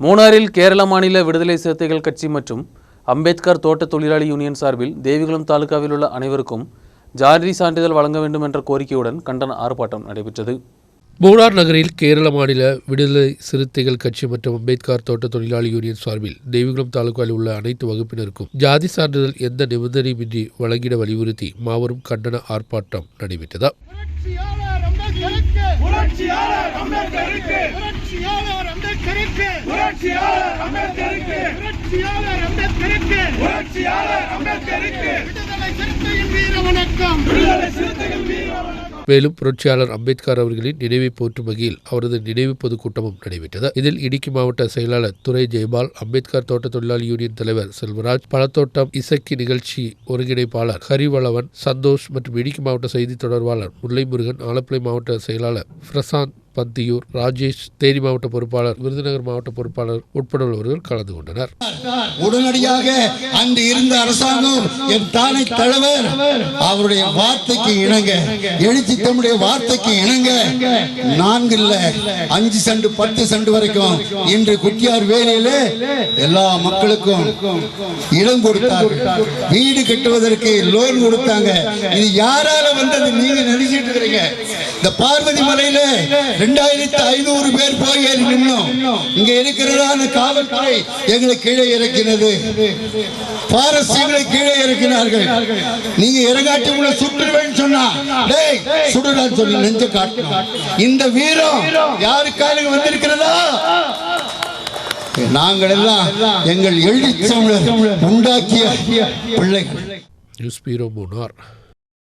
மூணாறில் கேரள மாநில விடுதலை சிறுத்தைகள் கட்சி மற்றும் அம்பேத்கர் தோட்ட தொழிலாளி யூனியன் சார்பில் தேவிகுளம் தாலுகாவில் உள்ள அனைவருக்கும் ஜாதி சான்றிதழ் வழங்க வேண்டும் என்ற கோரிக்கையுடன் கண்டன ஆர்ப்பாட்டம் நடைபெற்றது. மூணார் நகரில் கேரள மாநில விடுதலை சிறுத்தைகள் கட்சி மற்றும் அம்பேத்கர் தோட்ட தொழிலாளி யூனியன் சார்பில் தேவிகுளம் தாலுகாவில் உள்ள அனைத்து வகுப்பினருக்கும் ஜாதி சான்றிதழ் எந்த நிபந்தனையின்றி வழங்கிட வலியுறுத்தி மாபெரும் கண்டன ஆர்ப்பாட்டம் நடைபெற்றது புரட்சியாளர் அம்பேத்கருக்கு புரட்சியாளர் அம்பேத்கருக்கு புரட்சியாளர் அம்பேத்கருக்கு புரட்சியாளர் அம்பேத்கருக்கு புரட்சியாளர் அம்பேத்கருக்கு விடுதலை சிறுத்தையின் வீர வணக்கம். விடுதலை சிறுத்தையின் வீர வணக்கம். மேலும் புரட்சியாளர் அம்பேத்கர் அவர்களின் நினைவை போற்றும் வகையில் அவரது நினைவு பொதுக்கூட்டமும் நடைபெற்றது. இதில் இடுக்கி மாவட்ட செயலாளர் துரை ஜெயபால் அம்பேத்கர் தோட்ட தொழிலாளி யூனியன் தலைவர் செல்வராஜ் பழத்தோட்டம் இசக்கி நிகழ்ச்சி ஒருங்கிணைப்பாளர் ஹரிவளவன் சந்தோஷ் மற்றும் இடுக்கி மாவட்ட செய்தி தொடர்பாளர் முல்லைமுருகன் ஆலப்புழை மாவட்ட செயலாளர் பிரசாந்த் பந்தியூர் ராஜேஷ் தேனி மாவட்ட பொறுப்பாளர் விருதுநகர் மாவட்ட பொறுப்பாளர் உட்பட உள்ளவர்கள் கலந்து கொண்டனர். உடனடியாக அங்கு இருந்த அரசாங்கம் என் தானை தலைவர் அவருடைய வார்த்தைக்கு இணங்க எழுச்சி தம்முடைய வார்த்தைக்கு இணங்க நான்கு இல்ல அஞ்சு செண்டு பத்து செண்டு வரைக்கும் இன்று குட்டியார் வேலையில எல்லா மக்களுக்கும் இடம் கொடுத்தார் வீடு கட்டுவதற்கு லோன் கொடுத்தாங்க. இது யாரால வந்தது? நீங்க நினைச்சிட்டு இருக்கிறீங்க. இந்த பார்வதி மலையில ரெண்டாயிரத்தி ஐநூறு பேர் போய் ஏறி நின்னோம். இங்க இருக்கிறதான காவல்துறை எங்களை கீழே இறக்கினது. பாரஸ்ட் எங்களை கீழே இறக்கினார்கள். நீங்க இறங்காட்டி உங்களை சுட்டுருவேன்னு சொன்னா டேய் சுடுறான்னு சொல்லி நெஞ்ச காட்டணும். இந்த வீரம் யாருக்காக வந்திருக்கிறதா? நாங்கள் எல்லாம் எங்கள் எழுதி உண்டாக்கிய பிள்ளைகள். News bureau Munnar.